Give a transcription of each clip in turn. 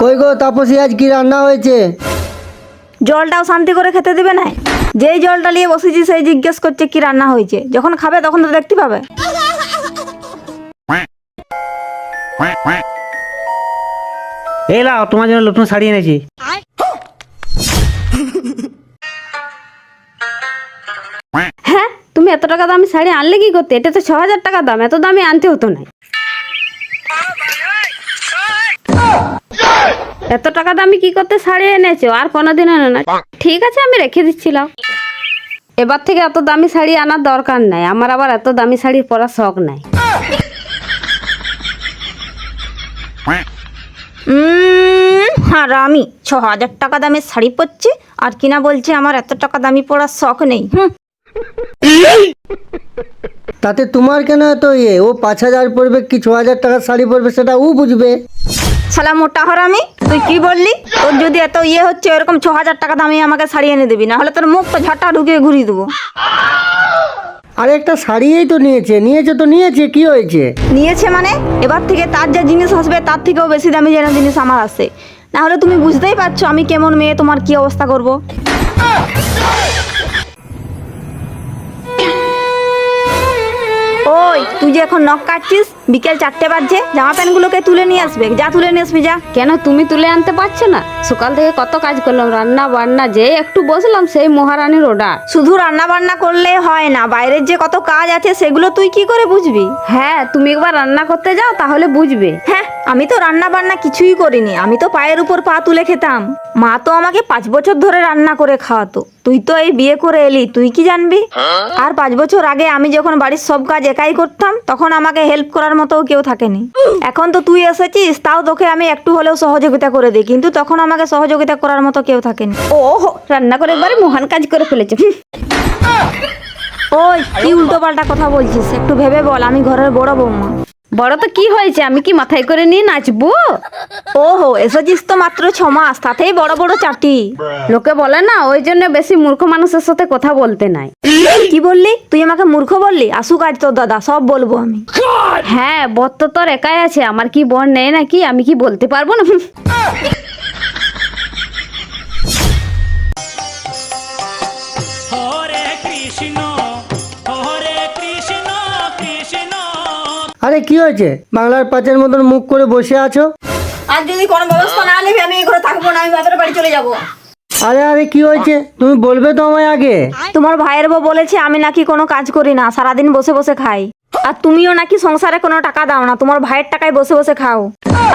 কই গো তাপসী আজ কি রান্না হয়েছে? জলটাও শান্তি করে খেতে দিবে না? যেই জলটা নিয়ে বসেছি সেই জিজ্ঞেস করছে কি রান্না হয়েছে। যখন খাবে তখন তো দেখতে পাবে। এই লাও তোমার জন্য নতুন শাড়ি এনেছি। হ্যাঁ তুমি এত টাকা দামি শাড়ি আনলে কি করতে? এটা তো ছ হাজার টাকা দাম এত দামি আনতে হতো না। এত টাকা দামি কি করতে শাড়ি এনেছো? আর কোনোদিন এনে না ঠিক আছে আমি রেখে দিচ্ছিলাম। এবার থেকে এত দামি শাড়ি আনার দরকার নাই। আমার আবার এত দামি শাড়ি পরার শখ নাই। উম, হারামি ছ হাজার টাকা দামের শাড়ি পরছে আর কিনা বলছে আমার এত টাকা দামি পড়ার শখ নেই। হুম। তাতে তোমার কেন এত ইয়ে? ও পাঁচ হাজার পড়বে কি? ছ হাজার টাকার শাড়ি পরবে সেটা ও বুঝবে। শালা মোটা হারামি তুই কি বললি? তোর যদি এত ইয়ে হচ্ছে এরকম ছ হাজার টাকা দামে আমাকে শাড়ি এনে দিবি না হলে তোর মুখটা ঝাঁটা ঢুকিয়ে ঘুরিয়ে দেবো। আরে একটা শাড়িই তো নিয়েছে নিয়েছে তো নিয়েছে কি হয়েছে? নিয়েছে মানে? এবার থেকে তার যা জিনিস আসবে তার থেকেও বেশি দামি যেন জিনিস আমার আসে না হলে তুমি বুঝতেই পারছ আমি কেমন মেয়ে তোমার কি অবস্থা করব? ওই তুই যে এখন নখ কাটছিস বিকেল চারটে বাজছে জামা প্যান্টগুলোকে তুলে নিয়ে আসবে। যা তুলে নিয়ে আসবি যা। কেন তুমি তুলে আনতে পারছ না? সকাল থেকে কত কাজ করলাম রান্না বান্না যে একটু বসলাম সেই মহারানীর অর্ডার শুধু রান্না বান্না করলে হয় না বাইরের যে কত কাজ আছে সেগুলো তুই কি করে বুঝবি? হ্যাঁ তুমি একবার রান্না করতে যাও তাহলে বুঝবে। হ্যাঁ আমি তো রান্না বান্না কিছুই করিনি আমি তো পায়ের উপর পা তুলে খেতাম। মা তো আমাকে পাঁচ বছর ধরে রান্না করে খাওয়াতো। তুই তো এই বিয়ে করে এলি তুই কি জানবি? আর পাঁচ বছর আগে আমি যখন বাড়ির সব কাজ একাই করতাম তখন আমাকে হেল্প করার মতো কেউ থাকেনি। এখন তো তুই এসেছিস তাও তোকে আমি একটু হলেও সহযোগিতা করে দিই। কিন্তু তখন আমাকে সহযোগিতা করার মতো কেউ থাকেনি। ও রান্না করে একবারে মহান কাজ করে ফেলেছে। ওই কি উল্টো পাল্টা কথা বলছিস? একটু ভেবে বল আমি ঘরের বড় বৌমা। বড় তো কি হয়েছে? আমি কি মাথায় করে নিয়ে নাচবো? ও ওহো এসেছিস তো মাত্র ছ মাস তাতেই বড় বড় চাটি। লোকে বলে না ওই জন্য বেশি মূর্খ মানুষের সাথে কথা বলতে নাই। কি বললি? তুই আমাকে মূর্খ বললি? আসুক আজ তোর দাদা সব বলব আমি। হ্যাঁ বর তো তোর একাই আছে আমার কি বর নেই নাকি? আমি কি বলতে পারব না? কৃষ্ণ। আরে কি হয়েছে? বাংলার পাঁচের মতন মুখ করে বসে আছো? আর যদি কোনো ব্যবস্থা না নেবে আমি এই ঘরে থাকব না আমি বাপের বাড়ি চলে যাব। আরে আরে কি হয়েছে? তুমি বলবে তো আমায় আগে। তোমার ভাইয়ের বউ বলেছে আমি নাকি কোনো কাজ করি না সারাদিন বসে বসে খাই। আর তুমিও নাকি সংসারে কোনো টাকা দাও না তোমার ভাইয়ের টাকায় বসে বসে খাও।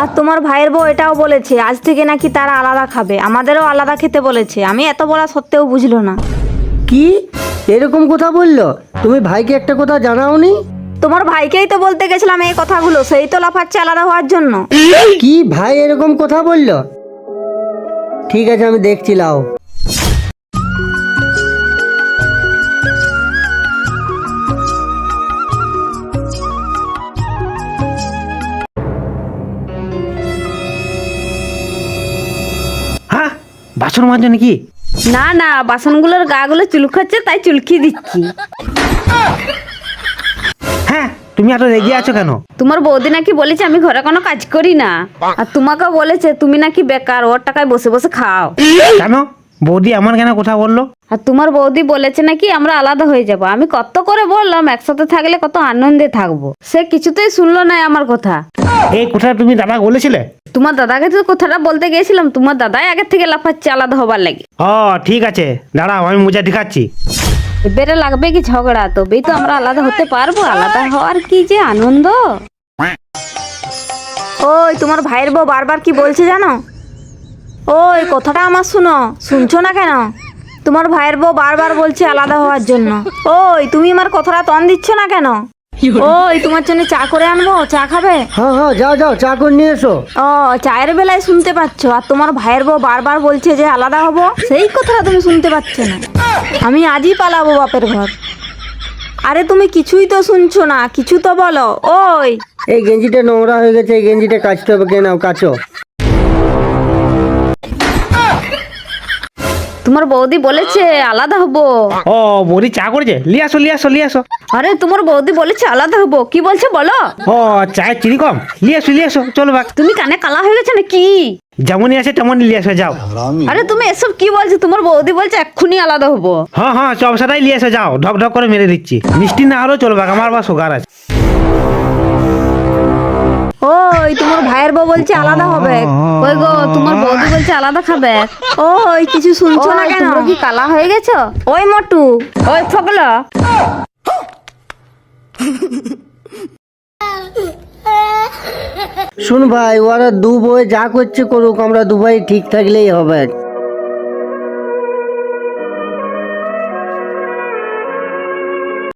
আর তোমার ভাইয়ের বউ এটাও বলেছে আজ থেকে নাকি তারা আলাদা খাবে। আমাদেরও আলাদা খেতে বলেছে আমি এত বলা সত্ত্বেও বুঝলো না। কি? এরকম কথা বলল? তুমি ভাইকে একটা কথা জানাওনি? তোমার ভাইকেই তো বলতে গেছিলাম এই কথাগুলো সেই তো লাফাচ্ছে আলাদা হওয়ার জন্য। কি ভাই এরকম কথা বলল? ঠিক আছে আমি দেখছি লাও। হ্যাঁ বাসন মাজো নাকি? না না বাসনগুলোর গাগুলো চুলকাচ্ছে তাই চুলকি দিচ্ছি। তুমি এত রেগে আছো কেন? তোমার বৌদি নাকি বলেছে আমি ঘরে কোনো কাজ করি না। আর তোমাকে বলেছে তুমি নাকি বেকার ওর টাকায় বসে বসে খাও। কেন? বৌদি আমার কেন কথা বলল? আর তোমার বৌদি বলেছে নাকি আমরা আলাদা হয়ে যাব। আমি কত করে বললাম একসাথে থাকলে কত আনন্দে থাকব। সে কিছুতেই শুনলো না আমার কথা। এই কথাটা তুমি দাদা বলেছিলে? তোমার দাদাকে তো কথাটা বলতে গেছিলাম তোমার দাদাই আগের থেকে লাফাচ্ছে আলাদা হবার লাগে। ও ঠিক আছে। দাঁড়াও আমি মোজা দেখাচ্ছি। এবারে লাগবে কি ঝগড়া? তবেই তো আমরা আলাদা হতে পারব। আলাদা হওয়ার কি যে আনন্দ? ওই, তোমার ভাইয়ের বউ বারবার কি বলছে জানো? ওই, কথাটা আমার শুনো। শুনছো না কেন? তোমার ভাইয়ের বউ বারবার বলছে আলাদা হওয়ার জন্য। ওই, তুমি আমার কথাটা তন দিচ্ছ না কেন? ওই তোমার জন্য চা করে আনব চা খাবে? হ্যাঁ হ্যাঁ যাও যাও চা করে নিয়ে এসো। ও চায়ের বেলায় শুনতে পাচ্ছ আর তোমার ভাইয়ের বউ বারবার বলছে যে আলাদা হব সেই কথাটা তুমি শুনতে পাচ্ছ না। আমি আজই পালাবো বাপের ঘর। আরে তুমি কিছুই তো শুনছো না কিছু তো বলো ওই। এই গেঞ্জিটা নোংরা হয়ে গেছে এই গেঞ্জিটা কাচতে হবে কে নাও কাচো। তোমার বৌদি বলেছে আলাদা হব। ও বৌদি চা করেছে? লিয়ে আসো লিয়ে আসো লিয়ে আসো। আরে তোমার বৌদি বলেছে আলাদা হব। কি বলছে বলো? ও চায়ের চিনি কম। লিয়ে আসো লিয়ে আসো চলো বাক তুমি কানে কালা হয়ে গেছে নাকি? যেমনই আছে তেমনই এসো যাও। আরে তুমি এসব কি বলছো? তোমার বৌদি বলছে এক্ষুনি আলাদা হব। হ্যাঁ হ্যাঁ চপসাটাই নিয়ে এসো যাও। ঢক ঢক করে মেরে দিচ্ছি। মিষ্টি না হলেও চলবে আমার বা সুগার আছে। ওই তোমার ভাইয়ের বউ বলছে আলাদা হবে। ওই গো তোমার বউ বলছে আলাদা খাবে। ওই কিছু শুনছো না কেন? কি কালা হয়ে গেছো? ওই মটু। ওই ফগলা। শুন ভাই ওরা দু বই যা করছে করুক আমরা দুবাই ঠিক থাকলেই হবে।